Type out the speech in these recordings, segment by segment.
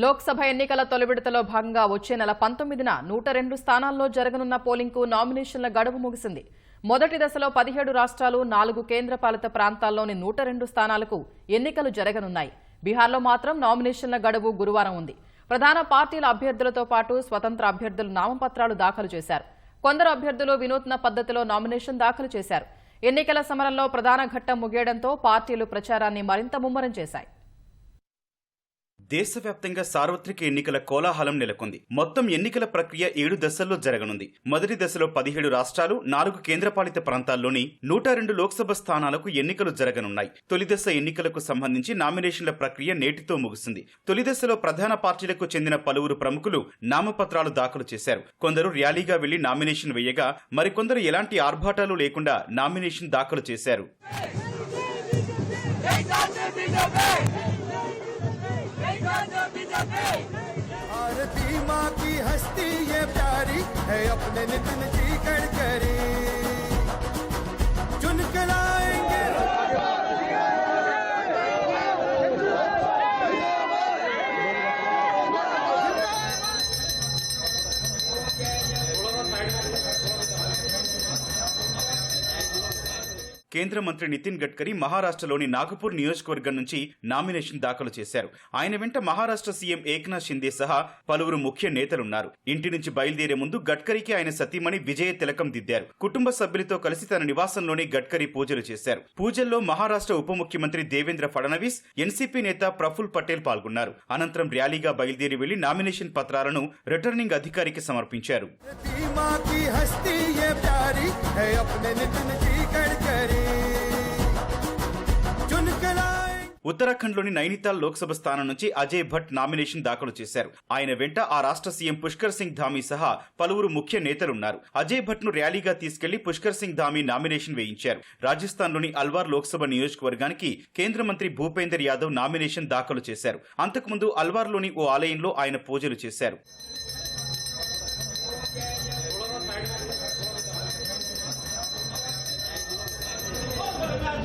లోక్సభ ఎన్నికల తొలి విడతలో భాగంగా వచ్చే నెల పంతొమ్మిదిన నూట రెండు స్థానాల్లో జరగనున్న పోలింగ్కు నామినేషన్ల గడువు ముగిసింది. మొదటి దశలో పదిహేడు రాష్ట్రాలు నాలుగు కేంద్రపాలిత ప్రాంతాల్లోని నూట రెండు స్థానాలకు ఎన్నికలు జరగనున్నాయి. బీహార్లో మాత్రం నామినేషన్ల గడువు గురువారం ఉంది. ప్రధాన పార్టీల అభ్యర్థులతో పాటు స్వతంత్ర అభ్యర్థులు నామపత్రాలు దాఖలు చేశారు. కొందరు అభ్యర్థులు వినూత్న పద్ధతిలో నామినేషన్ దాఖలు చేశారు. ఎన్నికల సమరంలో ప్రధాన ఘట్టం ముగియడంతో పార్టీలు ప్రచారాన్ని మరింత ముమ్మరం చేశాయి. దేశవ్యాప్తంగా సార్వత్రిక ఎన్నికల కోలాహలం నెలకొంది మొత్తం ఎన్నికల ప్రక్రియ ఏడు దశల్లో జరగనుంది మొదటి దశలో పదిహేడు రాష్ట్రాలు నాలుగు కేంద్రపాలిత ప్రాంతాల్లోని నూట రెండు లోక్సభ స్థానాలకు ఎన్నికలు జరగనున్నాయి తొలి దశ ఎన్నికలకు సంబంధించి నామినేషన్ల ప్రక్రియ నేటితో ముగిసింది తొలి దశలో ప్రధాన పార్టీలకు చెందిన పలువురు ప్రముఖులు నామపత్రాలు దాఖలు చేశారు కొందరు ర్యాలీగా వెళ్ళి నామినేషన్ వేయగా మరికొందరు ఎలాంటి ఆర్భాటాలు లేకుండా నామినేషన్ దాఖలు చేశారు भारती माँ की हस्ती ये प्यारी है अपने नितिन కేంద్ర మంత్రి నితిన్ గడ్కరీ మహారాష్ట్రలోని నాగపూర్ నియోజకవర్గం నుంచి నామినేషన్ దాఖలు చేశారు. ఆయన వెంట మహారాష్ట్ర సీఎం ఏక్నాథ్ షిందే సహా పలువురు ముఖ్య నేతలున్నారు. ఇంటి నుంచి బయలుదేరే ముందు గడ్కరీకి ఆయన సతీమణి విజయ తిలకం దిద్దారు. కుటుంబ సభ్యులతో కలిసి తన నివాసంలోనే గడ్కరీ పూజలు చేశారు. పూజల్లో మహారాష్ట్ర ఉప ముఖ్యమంత్రి దేవేంద్ర ఫడణవీస్ ఎన్సీపీ నేత ప్రఫుల్ పటేల్ పాల్గొన్నారు. అనంతరం ర్యాలీగా బయలుదేరి వెళ్ళి నామినేషన్ పత్రాలను రిటర్నింగ్ అధికారికి సమర్పించారు. भारती माँ की हस्ती ये प्यारी है अपने नितिन जी गडकरी चुन के लाएंगे ఉత్తరాఖండ్లోని నైనితాల్ లోక్సభ స్థానం నుంచి అజయ్ భట్ నామినేషన్ దాఖలు చేశారు ఆయన వెంట ఆ రాష్ట్ర సీఎం పుష్కర్ సింగ్ ధామీ సహా పలువురు ముఖ్య నేతలున్నారు అజయ్ భట్ ను ర్యాలీగా తీసుకెళ్లి పుష్కర్ సింగ్ ధామీ నామినేషన్ వేయించారు రాజస్థాన్లోని అల్వార్ లోక్సభ నియోజకవర్గానికి కేంద్ర మంత్రి భూపేందర్ యాదవ్ నామినేషన్ దాఖలు చేశారు అంతకుముందు అల్వార్లోని ఓ ఆలయంలో ఆయన పూజలు చేశారు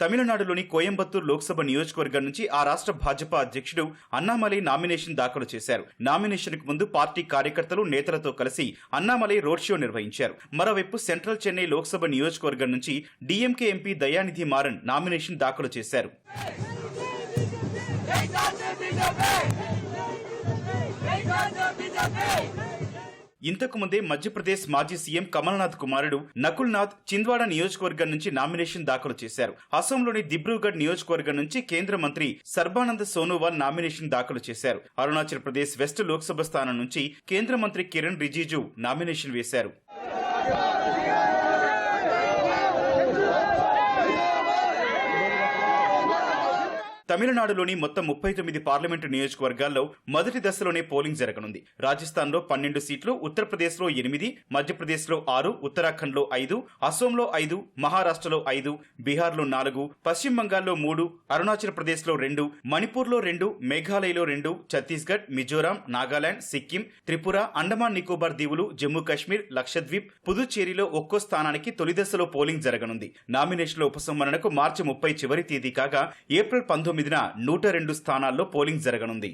తమిళనాడులోని కోయంబత్తూర్ లోక్సభ నియోజకవర్గం నుంచి ఆ రాష్ట్ర భాజపా అధ్యక్షుడు అన్నామలై నామినేషన్ దాఖలు చేశారు నామినేషన్కు ముందు పార్టీ కార్యకర్తలు నేతలతో కలిసి అన్నామలై రోడ్ షో నిర్వహించారు మరోవైపు సెంట్రల్ చెన్నై లోక్సభ నియోజకవర్గం నుంచి DMK MP Dayanidhi Maran nomination దాఖలు చేశారు ఇంతకు ముందే మధ్యప్రదేశ్ మాజీ సీఎం కమల్నాథ్ కుమారుడు నకుల్ నాథ్ చింద్వాడ నియోజకవర్గం నుంచి నామినేషన్ దాఖలు చేశారు. అసోంలోని దిబ్రూగఢ్ నియోజకవర్గం నుంచి కేంద్ర మంత్రి సర్బానంద సోనోవాల్ నామినేషన్ దాఖలు చేశారు. అరుణాచల్ ప్రదేశ్ వెస్ట్ లోక్సభ స్థానం నుంచి కేంద్ర మంత్రి కిరణ్ రిజిజు నామినేషన్ వేశారు. తమిళనాడులోని మొత్తం ముప్పై తొమ్మిది పార్లమెంటు నియోజకవర్గాల్లో మొదటి దశలోనే పోలింగ్ జరగనుంది. రాజస్థాన్లో పన్నెండు సీట్లు ఉత్తరప్రదేశ్లో ఎనిమిది మధ్యప్రదేశ్లో ఆరు ఉత్తరాఖండ్లో ఐదు అసోంలో ఐదు మహారాష్ట్రలో ఐదు బీహార్లో నాలుగు పశ్చిమ బంగాల్లో మూడు అరుణాచల్ ప్రదేశ్లో రెండు మణిపూర్లో రెండు మేఘాలయలో రెండు ఛత్తీస్గఢ్ మిజోరాం నాగాలాండ్ సిక్కిం త్రిపుర అండమాన్ నికోబార్ దీవులు జమ్మూ కాశ్మీర్ లక్షద్వీప్ పుదుచ్చేరిలో ఒక్కో స్థానానికి తొలి దశలో పోలింగ్ జరగనుంది. నామినేషన్ల ఉపసంహరణకు మార్చి ముప్పై చివరి తేదీ కాగా ఏప్రిల్ పంతొమ్మిది పంతొమ్మిదిన నూట రెండు స్థానాల్లో పోలింగ్ జరగనుంది.